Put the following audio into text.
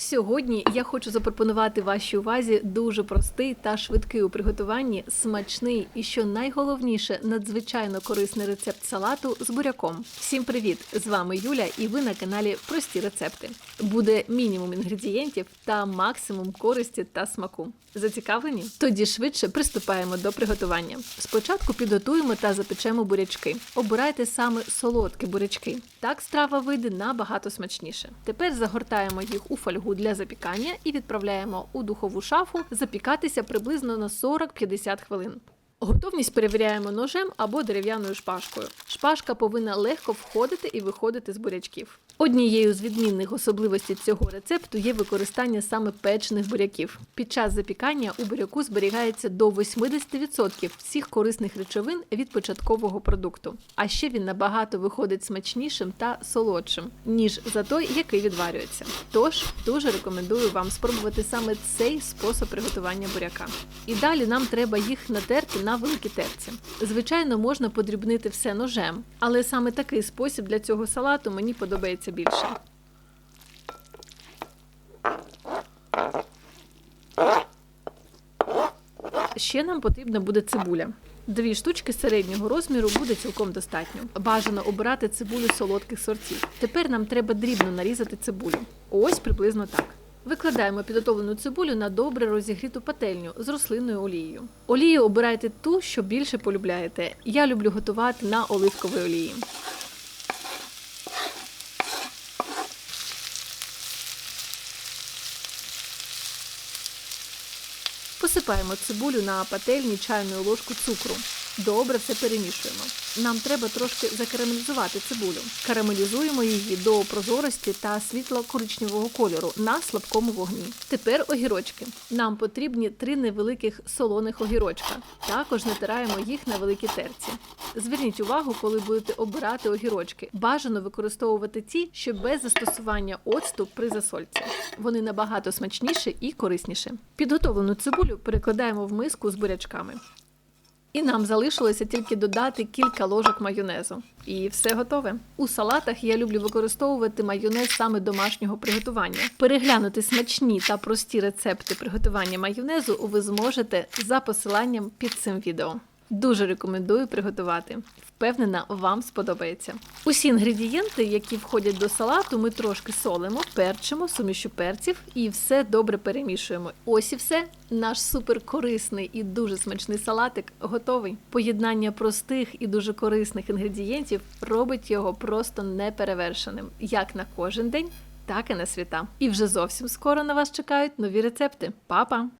Сьогодні я хочу запропонувати вашій увазі дуже простий та швидкий у приготуванні, смачний і, що найголовніше, надзвичайно корисний рецепт салату з буряком. Всім привіт! З вами Юля, і ви на каналі Прості рецепти. Буде мінімум інгредієнтів та максимум користі та смаку. Зацікавлені? Тоді швидше приступаємо до приготування. Спочатку підготуємо та запечемо бурячки. Обирайте саме солодкі бурячки. Так страва вийде набагато смачніше. Тепер загортаємо їх у фольгу для запікання і відправляємо у духову шафу запікатися приблизно на 40-50 хвилин. Готовність перевіряємо ножем або дерев'яною шпажкою. Шпажка повинна легко входити і виходити з бурячків. Однією з відмінних особливостей цього рецепту є використання саме печених буряків. Під час запікання у буряку зберігається до 80% всіх корисних речовин від початкового продукту. А ще він набагато виходить смачнішим та солодшим, ніж за той, який відварюється. Тож дуже рекомендую вам спробувати саме цей спосіб приготування буряка. І далі нам треба їх натерти на великій терці. Звичайно, можна подрібнити все ножем, але саме такий спосіб для цього салату мені подобається більше. Ще нам потрібна буде цибуля. Дві штучки середнього розміру буде цілком достатньо. Бажано обирати цибулю солодких сортів. Тепер нам треба дрібно нарізати цибулю. Ось приблизно так. Викладаємо підготовлену цибулю на добре розігріту пательню з рослинною олією. Олію обирайте ту, що більше полюбляєте. Я люблю готувати на оливковій олії. Посипаємо цибулю на пательні чайною ложку цукру. Добре все перемішуємо. Нам треба трошки закарамелізувати цибулю. Карамелізуємо її до прозорості та світло-коричневого кольору на слабкому вогні. Тепер огірочки. Нам потрібні три невеликих солоних огірочка. Також натираємо їх на великій терці. Зверніть увагу, коли будете обирати огірочки. Бажано використовувати ті, що без застосування оцту при засольці. Вони набагато смачніші і корисніші. Підготовлену цибулю перекладаємо в миску з бурячками. І нам залишилося тільки додати кілька ложок майонезу. І все готове. У салатах я люблю використовувати майонез саме домашнього приготування. Переглянути смачні та прості рецепти приготування майонезу ви зможете за посиланням під цим відео. Дуже рекомендую приготувати. Впевнена, вам сподобається. Усі інгредієнти, які входять до салату, ми трошки солимо, перчимо, сумішу перців і все добре перемішуємо. Ось і все. Наш суперкорисний і дуже смачний салатик готовий. Поєднання простих і дуже корисних інгредієнтів робить його просто неперевершеним, як на кожен день, так і на свята. І вже зовсім скоро на вас чекають нові рецепти. Па-па!